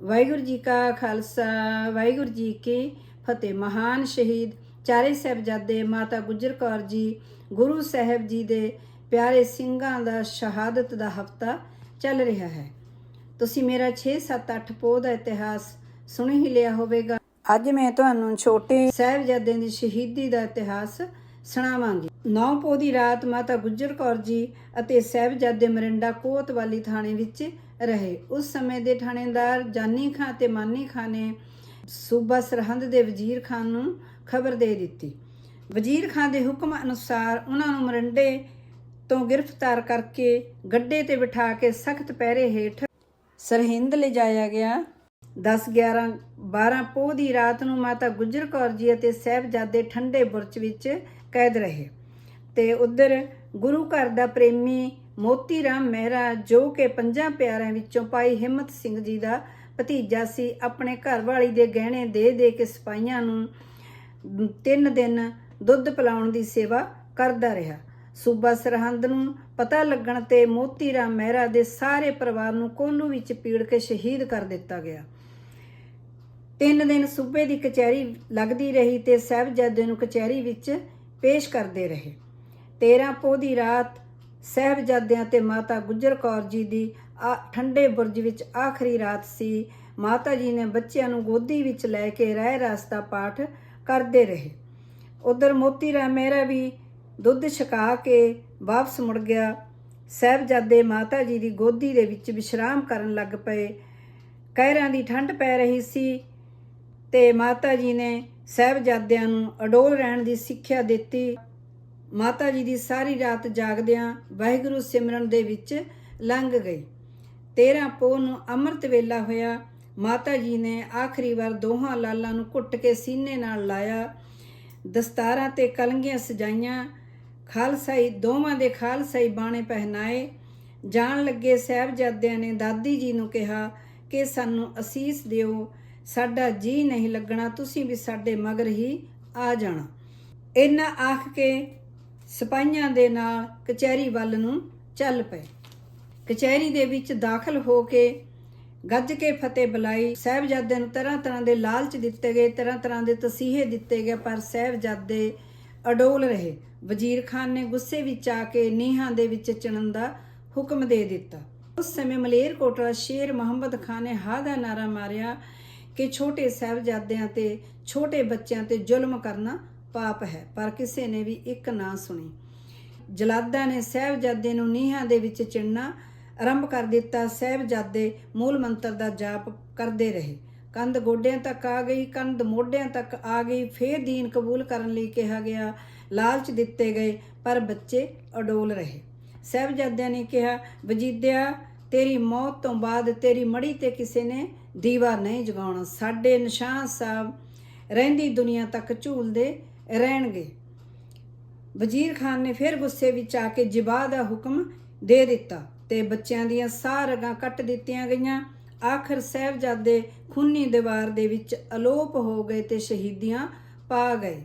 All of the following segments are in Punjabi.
ਵਾਹਿਗੁਰੂ ਜੀ ਕਾ ਖਾਲਸਾ, ਵਾਹਿਗੁਰੂ ਜੀ ਕੀ ਫਤਿਹ। ਮਹਾਨ ਸ਼ਹੀਦ ਚਾਰੇ ਸਾਹਿਬਜ਼ਾਦੇ ਮਾਤਾ ਗੁਜਰ ਕੌਰ ਜੀ, ਗੁਰੂ ਸਾਹਿਬ ਜੀ ਦੇ ਪਿਆਰੇ ਸਿੰਘਾਂ ਦਾ ਸ਼ਹਾਦਤ ਦਾ ਹਫਤਾ ਚੱਲ ਰਿਹਾ ਹੈ। ਤੁਸੀਂ ਮੇਰਾ 6 7 8 ਪੋਹ ਦਾ ਇਤਿਹਾਸ ਸੁਣ ਹੀ ਲਿਆ ਹੋਵੇਗਾ। ਅੱਜ ਮੈਂ ਤੁਹਾਨੂੰ ਛੋਟੇ ਸਾਹਿਬਜ਼ਾਦਿਆਂ ਦੀ ਸ਼ਹੀਦੀ ਦਾ ਇਤਿਹਾਸ ਸੁਣਾਵਾਂਗੀ। 9 ਪੋਹ ਦੀ ਰਾਤ ਮਾਤਾ ਗੁਜਰ ਕੌਰ ਜੀ ਅਤੇ ਸਾਹਿਬਜ਼ਾਦੇ ਮਰਿੰਡਾ ਕੋਤਵਾਲੀ ਥਾਣੇ ਵਿੱਚ ਰਹੇ। ਉਸ ਸਮੇਂ ਦੇ ਥਾਣੇਦਾਰ ਜਾਨੀ ਖਾਂ ਤੇ ਮਾਨੀ ਖਾਂ ਨੇ ਸੂਬਾ ਸਰਹੰਦ ਦੇ ਵਜ਼ੀਰ ਖਾਨ ਨੂੰ ਖਬਰ ਦੇ ਦਿੱਤੀ। ਵਜ਼ੀਰ ਖਾਨ ਦੇ ਹੁਕਮ ਅਨੁਸਾਰ ਉਹਨਾਂ ਨੂੰ ਮਰਿੰਡੇ ਤੋਂ ਗ੍ਰਿਫਤਾਰ ਕਰਕੇ ਗੱਡੇ ਤੇ ਬਿਠਾ ਕੇ ਸਖਤ ਪਹਿਰੇ ਹੇਠ ਸਰਹਿੰਦ ਲਿਜਾਇਆ ਗਿਆ। 10 11 12 ਪੋਹ ਦੀ ਰਾਤ ਨੂੰ ਮਾਤਾ ਗੁਜਰ ਕੌਰ ਜੀ ਅਤੇ ਸਾਹਿਬਜ਼ਾਦੇ ਠੰਡੇ ਬੁਰਜ ਵਿੱਚ ਕੈਦ ਰਹੇ ਤੇ ਉਧਰ ਗੁਰੂ ਘਰ ਦਾ ਪ੍ਰੇਮੀ ਮੋਤੀ ਰਾਮ ਮਹਿਰਾ ਜੋ ਕਿ ਪੰਜਾਂ ਪਿਆਰਿਆਂ ਵਿੱਚੋਂ ਭਾਈ ਹਿੰਮਤ ਸਿੰਘ ਜੀ ਦਾ ਭਤੀਜਾ ਸੀ, ਆਪਣੇ ਘਰ ਵਾਲੀ ਦੇ ਗਹਿਣੇ ਦੇ ਦੇ ਕੇ ਸਿਪਾਹੀਆਂ ਨੂੰ ਤਿੰਨ ਦਿਨ ਦੁੱਧ ਪਿਲਾਉਣ ਦੀ ਸੇਵਾ ਕਰਦਾ ਰਿਹਾ। ਸੂਬਾ ਸਰਹੰਦ ਨੂੰ ਪਤਾ ਲੱਗਣ ਤੇ ਮੋਤੀ ਰਾਮ ਮਹਿਰਾ ਦੇ ਸਾਰੇ ਪਰਿਵਾਰ ਨੂੰ ਕੋਲੂ ਵਿੱਚ ਪੀੜ ਕੇ ਸ਼ਹੀਦ ਕਰ ਦਿੱਤਾ ਗਿਆ। ਤਿੰਨ ਦਿਨ ਸੂਬੇ ਦੀ ਕਚਹਿਰੀ ਲੱਗਦੀ ਰਹੀ ਤੇ ਸਾਹਿਬਜ਼ਾਦੇ ਨੂੰ ਕਚਹਿਰੀ ਵਿੱਚ ਪੇਸ਼ ਕਰਦੇ ਰਹੇ। 13 ਪੋਹ ਦੀ ਰਾਤ ਸਾਹਿਬਜ਼ਾਦਿਆਂ ਤੇ ਮਾਤਾ ਗੁਜਰ ਕੌਰ ਜੀ ਦੀ ਆ ਠੰਡੇ ਬੁਰਜ ਵਿੱਚ ਆਖਰੀ ਰਾਤ ਸੀ। ਮਾਤਾ ਜੀ ਨੇ ਬੱਚਿਆਂ ਨੂੰ ਗੋਦੀ ਵਿੱਚ ਲੈ ਕੇ ਰਹਿ ਰਸਤਾ ਪਾਠ ਕਰਦੇ ਰਹੇ। ਉਧਰ ਮੋਤੀ ਰਾਮ ਮੇਰਾ ਵੀ ਦੁੱਧ ਛਕਾ ਕੇ ਵਾਪਸ ਮੁੜ ਗਿਆ। ਸਾਹਿਬਜ਼ਾਦੇ ਮਾਤਾ ਜੀ ਦੀ ਗੋਦੀ ਦੇ ਵਿੱਚ ਵਿਸ਼ਰਾਮ ਕਰਨ ਲੱਗ ਪਏ। ਕਹਿਰਾਂ ਦੀ ਠੰਡ ਪੈ ਰਹੀ ਸੀ ਤੇ ਮਾਤਾ ਜੀ ਨੇ ਸਾਹਿਬਜ਼ਾਦਿਆਂ ਨੂੰ ਅਡੋਲ ਰਹਿਣ ਦੀ ਸਿੱਖਿਆ ਦਿੱਤੀ। ਮਾਤਾ ਜੀ ਦੀ ਸਾਰੀ ਰਾਤ ਜਾਗਦਿਆਂ ਵਾਹਿਗੁਰੂ ਸਿਮਰਨ ਦੇ ਵਿੱਚ ਲੰਘ ਗਈ। 13 ਪੋਹ ਨੂੰ ਅੰਮ੍ਰਿਤ ਵੇਲਾ ਹੋਇਆ। ਮਾਤਾ ਜੀ ਨੇ ਆਖਰੀ ਵਾਰ ਦੋਹਾਂ ਲਾਲਾਂ ਨੂੰ ਘੁੱਟ ਕੇ ਸੀਨੇ ਨਾਲ ਲਾਇਆ। ਦਸਤਾਰਾਂ ਤੇ ਕਲੰਗੀਆਂ ਸਜਾਈਆਂ। ਖਾਲਸਾਈ, ਦੋਵਾਂ ਦੇ ਖਾਲਸਾਈ ਬਾਣੇ ਪਹਿਨਾਏ। ਜਾਣ ਲੱਗੇ ਸਾਹਿਬਜ਼ਾਦਿਆਂ ਨੇ ਦਾਦੀ ਜੀ ਨੂੰ ਕਿਹਾ ਕਿ ਸਾਨੂੰ ਅਸੀਸ ਦਿਓ, ਸਾਡਾ ਜੀ ਨਹੀਂ ਲੱਗਣਾ, ਤੁਸੀਂ ਵੀ ਸਾਡੇ ਮਗਰ ਹੀ ਆ ਜਾਣਾ। ਇਹਨਾਂ ਆਖ ਕੇ ਸਿਪਾਹੀਆਂ ਦੇ ਨਾਲ ਕਚਹਿਰੀ ਵੱਲ ਨੂੰ ਚੱਲ ਪਏ। ਕਚਹਿਰੀ ਦੇ ਵਿੱਚ ਦਾਖਲ ਹੋ ਕੇ ਗੱਜ ਕੇ ਫਤਿਹ ਬੁਲਾਈ। ਸਾਹਿਬਜ਼ਾਦਿਆਂ ਨੂੰ ਤਰ੍ਹਾਂ ਤਰ੍ਹਾਂ ਦੇ ਲਾਲਚ ਦਿੱਤੇ ਗਏ, ਤਰ੍ਹਾਂ ਤਰ੍ਹਾਂ ਦੇ ਤਸੀਹੇ ਦਿੱਤੇ ਗਏ, ਪਰ ਸਾਹਿਬਜ਼ਾਦੇ ਅਡੋਲ ਰਹੇ। ਵਜ਼ੀਰ ਖਾਨ ਨੇ ਗੁੱਸੇ ਵਿੱਚ ਆ ਕੇ ਨੀਹਾਂ ਦੇ ਵਿੱਚ ਚਿਣਨ ਦਾ ਹੁਕਮ ਦੇ ਦਿੱਤਾ। ਉਸ ਸਮੇਂ ਮਲੇਰਕੋਟਲਾ ਸ਼ੇਰ ਮੁਹੰਮਦ ਖਾਨ ਨੇ ਹਾ ਦਾ ਨਾਰਾ ਮਾਰਿਆ ਕਿ ਛੋਟੇ ਸਾਹਿਬਜ਼ਾਦਿਆਂ ਤੇ ਛੋਟੇ ਬੱਚਿਆਂ ਤੇ ਜ਼ੁਲਮ ਕਰਨਾ ਪਾਪ ਹੈ, ਪਰ ਕਿਸੇ ਨੇ ਵੀ ਇੱਕ ਨਾ ਸੁਣੀ। ਜਲਾਦਾਂ ਨੇ ਸਾਹਿਬਜ਼ਾਦੇ ਨੂੰ ਨੀਹਾਂ ਦੇ ਵਿੱਚ ਚਿਣਨਾ ਆਰੰਭ ਕਰ ਦਿੱਤਾ। ਸਾਹਿਬਜ਼ਾਦੇ ਮੂਲ ਮੰਤਰ ਦਾ ਜਾਪ ਕਰਦੇ ਰਹੇ। ਕੰਧ ਗੋਡਿਆਂ ਤੱਕ ਆ ਗਈ, ਕੰਧ ਮੋਢਿਆਂ ਤੱਕ ਆ ਗਈ। ਫੇਰ ਦੀਨ ਕਬੂਲ ਕਰਨ ਲਈ ਕਿਹਾ ਗਿਆ, ਲਾਲਚ ਦਿੱਤੇ ਗਏ, ਪਰ ਬੱਚੇ ਅਡੋਲ ਰਹੇ। ਸਾਹਿਬਜ਼ਾਦਿਆਂ ਨੇ ਕਿਹਾ, ਵਜੀਦਿਆ, ਤੇਰੀ ਮੌਤ ਤੋਂ ਬਾਅਦ ਤੇਰੀ ਮੜੀ ਤੇ ਕਿਸੇ ਨੇ ਦੀਵਾ ਨਹੀਂ ਜਗਾਉਣਾ। ਸਾਡੇ ਨਿਸ਼ਾਨ ਸਾਹਿਬ ਰਹਿੰਦੀ ਦੁਨੀਆ ਤੱਕ ਝੂਲਦੇ ਰਹਿਣਗੇ। ਵਜ਼ੀਰ ਖਾਨ ਨੇ ਫਿਰ ਗੁੱਸੇ ਵਿੱਚ ਆ ਕੇ ਜਿਬਾ ਦਾ ਹੁਕਮ ਦੇ ਦਿੱਤਾ ਤੇ ਬੱਚਿਆਂ ਦੀਆਂ ਸਾਹ ਕੱਟ ਦਿੱਤੀਆਂ ਗਈਆਂ। ਆਖਰ ਸਾਹਿਬਜ਼ਾਦੇ ਖੂਨੀ ਦੀਵਾਰ ਦੇ ਵਿੱਚ ਅਲੋਪ ਹੋ ਗਏ ਤੇ ਸ਼ਹੀਦੀਆਂ ਪਾ ਗਏ।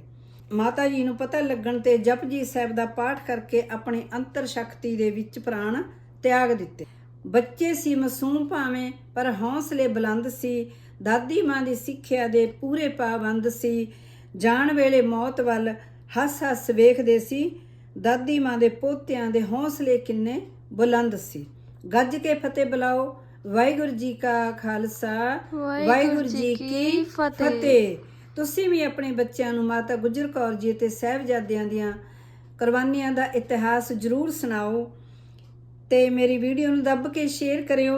ਮਾਤਾ ਜੀ ਨੂੰ ਪਤਾ ਲੱਗਣ ਤੇ ਜਪਜੀ ਸਾਹਿਬ ਦਾ ਪਾਠ ਕਰਕੇ ਆਪਣੀ ਅੰਤਰ ਸ਼ਕਤੀ ਦੇ ਵਿੱਚ ਪ੍ਰਾਣ ਤਿਆਗ ਦਿੱਤੇ। ਬੱਚੇ ਸੀ ਮਾਸੂਮ ਭਾਵੇਂ, ਪਰ ਹੌਸਲੇ ਬੁਲੰਦ ਸੀ। ਦਾਦੀ ਮਾਂ ਦੀ ਸਿੱਖਿਆ ਦੇ ਪੂਰੇ ਪਾਬੰਦ ਸੀ। ਜਾਣ ਵੇਲੇ ਮੌਤ ਵੱਲ ਹੱਸ ਹੱਸ ਵੇਖਦੇ ਸੀ। ਦਾਦੀ ਮਾਂ ਦੇ ਪੋਤਿਆਂ ਦੇ ਹੌਸਲੇ ਕਿੰਨੇ ਬੁਲੰਦ ਸੀ। ਗੱਜ ਕੇ ਫਤਿਹ ਬੁਲਾਓ ਵਾਹਿਗੁਰੂ ਜੀ ਕਾ ਖਾਲਸਾ ਵਾਹਿਗੁਰੂ ਜੀ ਕੀ ਫਤਿਹ। ਤੁਸੀਂ ਵੀ ਆਪਣੇ ਬੱਚਿਆਂ ਨੂੰ ਮਾਤਾ ਗੁਜਰ ਕੌਰ ਜੀ ਤੇ ਸਾਹਿਬਜ਼ਾਦਿਆਂ ਦੀਆਂ ਕੁਰਬਾਨੀਆਂ ਦਾ ਇਤਿਹਾਸ ਜ਼ਰੂਰ ਸੁਣਾਓ ਤੇ ਮੇਰੀ ਵੀਡੀਓ ਨੂੰ ਦੱਬ ਕੇ ਸ਼ੇਅਰ ਕਰਿਓ।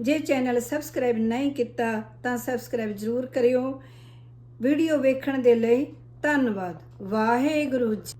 ਜੇ ਚੈਨਲ ਸਬਸਕ੍ਰਾਈਬ ਨਹੀਂ ਕੀਤਾ ਤਾਂ ਸਬਸਕ੍ਰਾਈਬ ਜ਼ਰੂਰ ਕਰਿਓ। ਵੀਡੀਓ ਵੇਖਣ ਦੇ ਲਈ ਧੰਨਵਾਦ। ਵਾਹਿਗੁਰੂ ਜੀ